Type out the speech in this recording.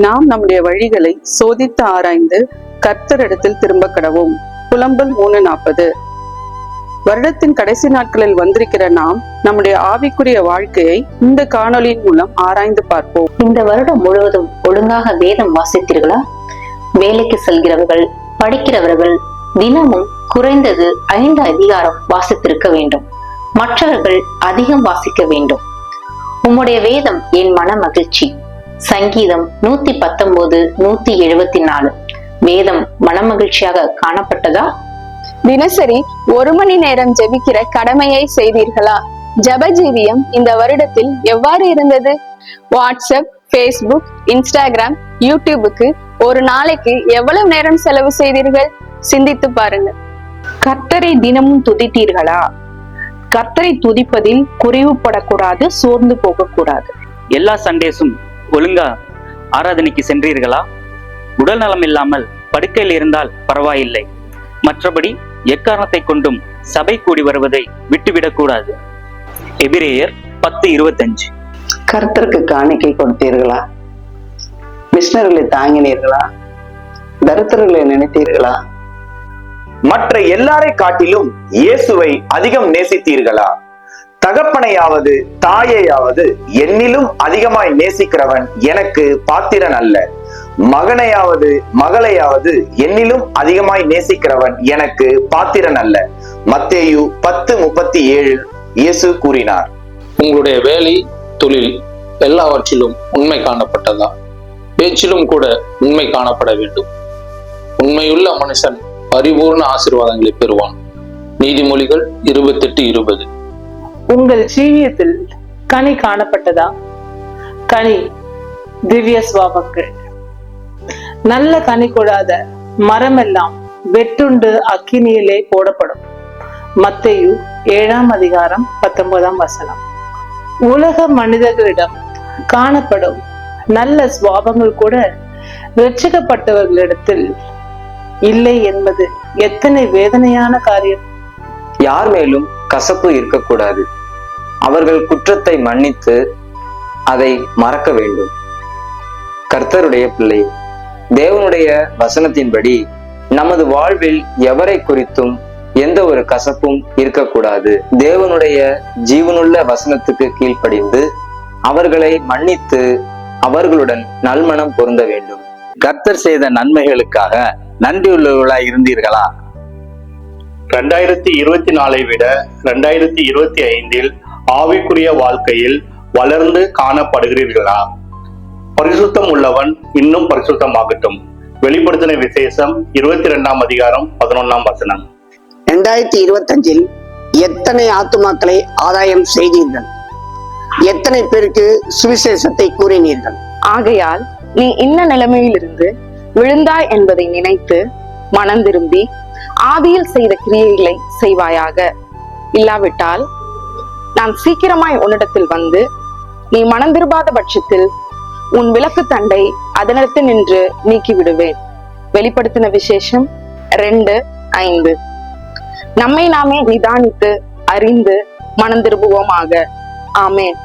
நாம் நம்முடைய வழிகளை சோதித்து ஆராய்ந்து கர்த்தரிடத்தில் திரும்ப கடவோம். புலம்பல் மூணு நாற்பது. வருடத்தின் கடைசி நாட்களில் வந்திருக்கிற நாம் நம்முடைய ஆவிக்குரிய வாழ்க்கையை இந்த காணொலியின் மூலம் ஆராய்ந்து பார்ப்போம். இந்த வருடம் முழுவதும் ஒழுங்காக வேதம் வாசித்தீர்களா? வேலைக்கு செல்கிறவர்கள் படிக்கிறவர்கள் தினமும் குறைந்தது ஐந்து அதிகாரம் வாசித்திருக்க வேண்டும். மற்றவர்கள் அதிகம் வாசிக்க வேண்டும். உம்முடைய வேதம் என் மன மகிழ்ச்சி. சங்கீதம் நூத்தி பத்தொன்பது நூத்தி எழுபத்தி நாலு வேதம் மனமகிழ்ச்சியாக காணப்பட்டதா? தினசரி ஒரு மணி நேரம் ஜெபிக்கிற கடமையை செய்தீர்களா? ஜபஜீவியம் இந்த வருடத்தில் எவ்வாறு இருந்தது? வாட்ஸ்அப் ஃபேஸ்புக் இன்ஸ்டாகிராம் யூடியூபுக்கு ஒரு நாளைக்கு எவ்வளவு நேரம் செலவு செய்தீர்கள்? சிந்தித்து பாருங்க கர்த்தரை தினமும் துதித்தீர்களா? கர்த்தரை துதிப்பதில் குறைவுபடக்கூடாது சோர்ந்து போகக்கூடாது. எல்லா சண்டேஸும் ஒழுங்கா ஆராதனைக்கு சென்றீர்களா? உடல் நலம் இல்லாமல் படுக்கையில் இருந்தால் பரவாயில்லை. மற்றபடி எக்காரணத்தை கொண்டும் சபை கூடி வருவதை விட்டுவிடக்கூடாது எபிரேயர் பத்து இருபத்தஞ்சு. கர்த்தருக்கு காணிக்கை கொடுத்தீர்களா? மிஷினர்களை தாங்கினீர்களா? தரித்திரர்களை நினைத்தீர்களா? மற்ற எல்லாரை காட்டிலும் இயேசுவை அதிகம் நேசித்தீர்களா? தகப்பனையாவது தாயையாவது என்னிலும் அதிகமாய் நேசிக்கிறவன் எனக்கு பாத்திரன் அல்ல. மகனையாவது மகளையாவது என்னிலும் அதிகமாய் நேசிக்கிறவன் எனக்கு பாத்திரன் அல்ல. மத்தேயு பத்து முப்பத்தி ஏழில் இயேசு கூறினார். உங்களுடைய வேலை தொழில் எல்லாவற்றிலும் உண்மை காணப்பட்டதா? பேச்சிலும் கூட உண்மை காணப்பட வேண்டும். உண்மையுள்ள மனுஷன் பரிபூர்ண ஆசீர்வாதங்களை பெறுவான். நீதிமொழிகள் இருபத்தெட்டு இருபது. உங்கள் ஜீவியத்தில் கனி காணப்பட்டதா? கனி திவ்ய சுவாபங்கள் நல்ல கனி கொடாத மரமெல்லாம் வெட்டுண்டு அக்கினியிலே போடப்படும். மத்தையு ஏழாம் அதிகாரம் பத்தொன்பதாம் வசனம். உலக மனிதர்களிடம் காணப்படும் நல்ல சுவாபங்கள் கூட ரட்சிக்கப்பட்டவர்களிடத்தில் இல்லை என்பது எத்தனை வேதனையான காரியம். யார் மேலும் கசப்பு இருக்கக்கூடாது. அவர்கள் குற்றத்தை மன்னித்து அதை மறக்க வேண்டும். கர்த்தருடைய பிள்ளை தேவனுடைய வசனத்தின்படி நமது வாழ்வில் எவரை குறித்தும் எந்த ஒரு கசப்பும் இருக்கக்கூடாது. தேவனுடைய ஜீவனுள்ள வசனத்துக்கு கீழ்ப்படிந்து அவர்களை மன்னித்து அவர்களுடன் நல்மனம் பொருந்த வேண்டும். கர்த்தர் செய்த நன்மைகளுக்காக நன்றியுள்ளவர்களா இருந்தீர்களா? ரெண்டாயிரத்தி இருபத்தி நாலை விட ரெண்டாயிரத்தி இருபத்தி ஐந்தில் ஆவிக்குரிய வாழ்க்கையில் வளர்ந்து காணப்படுகிறீர்களா? பரிசுத்தம் உள்ளவன் இன்னும் பரிசுத்தமாகட்டும். வெளிப்படுத்தின விசேஷம் இருபத்தி ரெண்டாம் அதிகாரம் பதினொன்னாம் வசனம். ரெண்டாயிரத்தி இருபத்தஞ்சில் எத்தனை ஆத்துமாக்களை ஆதாயம் செய்தீர்கள்? எத்தனை பேருக்கு சுவிசேஷத்தை கூறினீர்கள்? ஆகையால் நீ இன்ன நிலைமையிலிருந்து விழுந்தாய் என்பதை நினைத்து மனம் திரும்பி ஆதியில் செய்த கிரியைகளை செய்வாயாக. இல்லாவிட்டால் நான் சீக்கிரமாய் உன்னிடத்தில் வந்து நீ மனம் திரும்பாத பட்சத்தில் உன் விளக்கு தண்டை அதனிடத்து நின்று நீக்கி விடுவேன் வெளிப்படுத்தின விசேஷம் ரெண்டு ஐந்து. நம்மை நாமே நிதானித்து அறிந்து மனம் திரும்புவோமாக ஆமேன்.